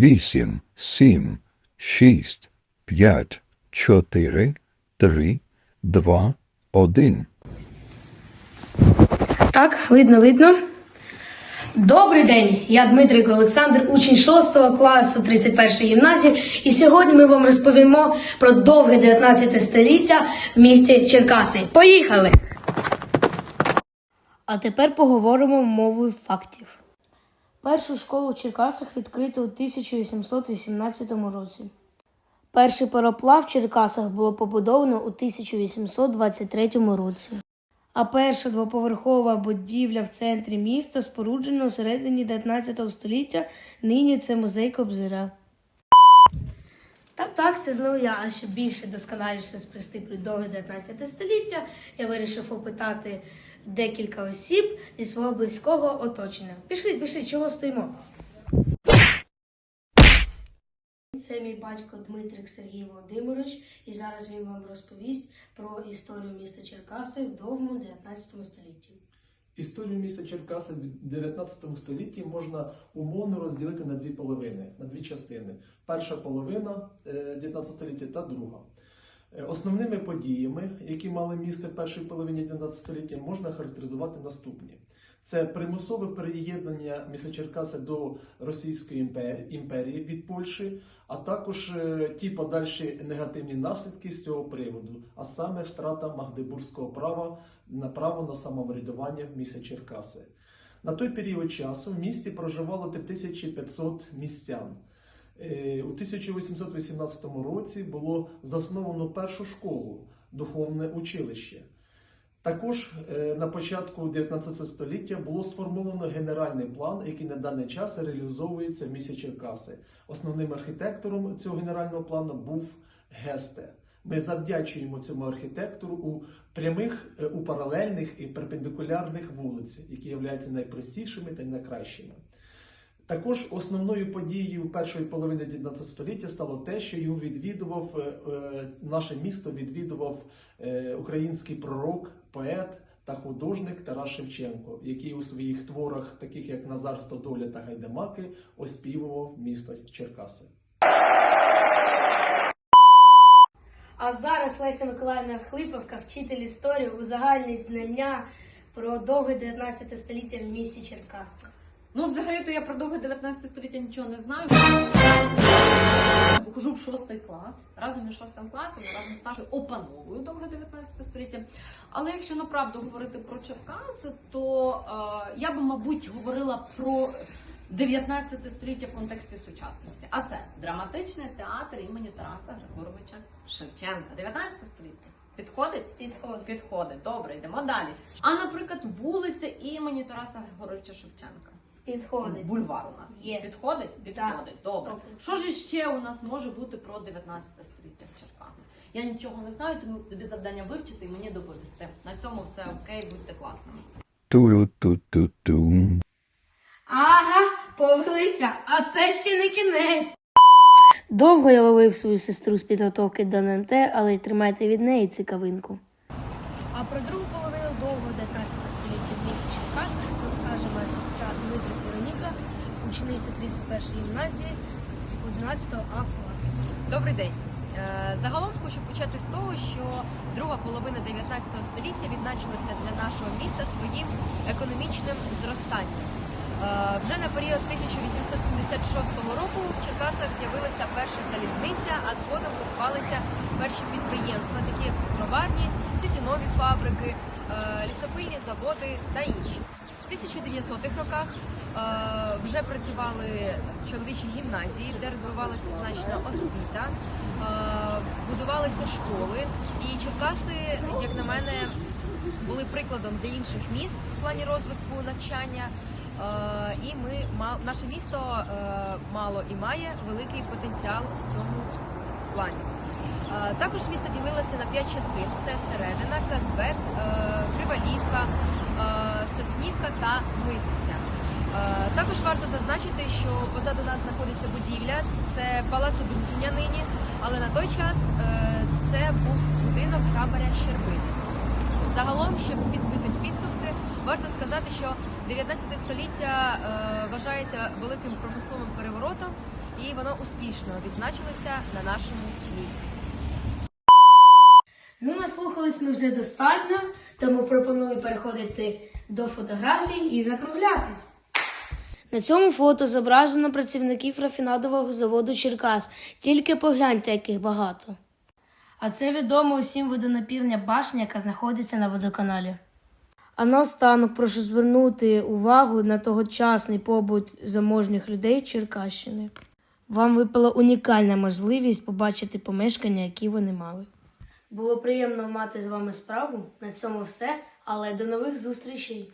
вісім, сім, шість, п'ять, чотири, три, два, один. Так, видно, видно. Добрий день, я Дмитрик Олександр, учень 6 класу 31 гімназії, і сьогодні ми вам розповімо про довге 19 століття в місті Черкаси. Поїхали! А тепер поговоримо мовою фактів. Першу школу в Черкасах відкрито у 1818 році. Перший пароплав в Черкасах було побудовано у 1823 році. А перша двоповерхова будівля в центрі міста споруджена у середині 19 століття. Нині це музей Кобзира. Так, так, це знову я. А щоб більше досконаліше спрести довге 19 століття, я вирішив опитати декілька осіб зі свого близького оточення. Пішли, пішли, чого стоїмо? Це мій батько Дмитрик Сергій Володимирович, і зараз він вам розповість про історію міста Черкаси в довгому 19 столітті. Історію міста Черкаси в 19 столітті можна умовно розділити на дві половини, на дві частини. Перша половина е, 19 століття та друга. Е, Основними подіями, які мали місце в першій половині 19 століття, можна характеризувати наступні. Це примусове переєднання міста Черкаси до Російської імперії від Польщі, а також е, ті подальші негативні наслідки з цього приводу, а саме втрата Магдебурзького права на право на самоврядування в місті Черкаси. На той період часу в місті проживало 3500 містян. Е, У 1818 році було засновано першу школу, духовне училище. Також е, на початку 19 століття було сформовано генеральний план, який на даний час реалізовується в місті Черкаси. Основним архітектором цього генерального плану був Гесте. Ми завдячуємо цьому архітектору у прямих, е, у паралельних і перпендикулярних вулиць, які являються найпростішими та найкращими. Також основною подією першої половини 19 століття стало те, що його відвідував е, е, наше місто відвідував е, український пророк, поет та художник Тарас Шевченко, який у своїх творах, таких як Назар Стодоля та Гайдамаки, оспівував місто Черкаси. А зараз Леся Миколаївна Хлиповка, вчитель історії, узагальнить знання про довге 19 століття в місті Черкаси. Ну, взагалі-то я про довге 19 століття нічого не знаю. Хожу в шостий клас. Разом із шостим класом, разом з Сашою опановую довге 19 століття. Але якщо направду говорити про Черкаси, то е, я би, мабуть, говорила про 19 століття в контексті сучасності. А це драматичний театр імені Тараса Григоровича Шевченка. 19 століття. Підходить? Підходить. Підходить. Добре, йдемо далі. А, наприклад, вулиця імені Тараса Григоровича Шевченка. Підходить. Бульвар у нас Yes. підходить? Підходить. Добре. Сто процентів. Що ж ще у нас може бути про 19 століття в Черкасах? Я нічого не знаю, тому тобі завдання вивчити і мені доповісти. На цьому все окей, будьте класними. Ту-ру-ту-ту-ту. Ага, повелися, а це ще не кінець. Довго я ловив свою сестру з підготовки до НМТ, але й тримайте від неї цікавинку. А про другу половину довгого 19 століття в місті Черкаси розкаже моя сестра Дмитрик Вероніка, учениця 31 гімназії 11 А класу. Добрий день. Е, Загалом хочу почати з того, що друга половина 19 століття відзначилася для нашого міста своїм економічним зростанням. Е, Вже на період 1876 року в Черкасах з'явилася перша залізниця, а згодом будувалися перші підприємства, такі як цукроварні, тютюнові фабрики, лісопильні заводи та інші. В 1900-х роках е, вже працювали чоловічі гімназії, де розвивалася значна освіта, е, будувалися школи. І Черкаси, як на мене, були прикладом для інших міст в плані розвитку навчання. Е, І ми наше місто е, мало і має великий потенціал в цьому плані. Також місто ділилося на п'ять частин: це середина, Казбек, е, Кривалівка, е, Соснівка та Митниця. Е, Також варто зазначити, що позаду нас знаходиться будівля, це палац одруження нині, але на той час це був будинок хабаря Щербини. Загалом, щоб підбити підсумки, варто сказати, що 19 століття вважається великим промисловим переворотом, і воно успішно відзначилося на нашому місті. Наслухались ми вже достатньо, тому пропоную переходити до фотографій і закруглятись. На цьому фото зображено працівників рафінадового заводу Черкас. Тільки погляньте, яких багато. А це відомо усім водонапірня башня, яка знаходиться на водоканалі. А наостанок прошу звернути увагу на тогочасний побут заможних людей Черкащини. Вам випала унікальна можливість побачити помешкання, які вони мали. Було приємно мати з вами справу. На цьому все. Але до нових зустрічей.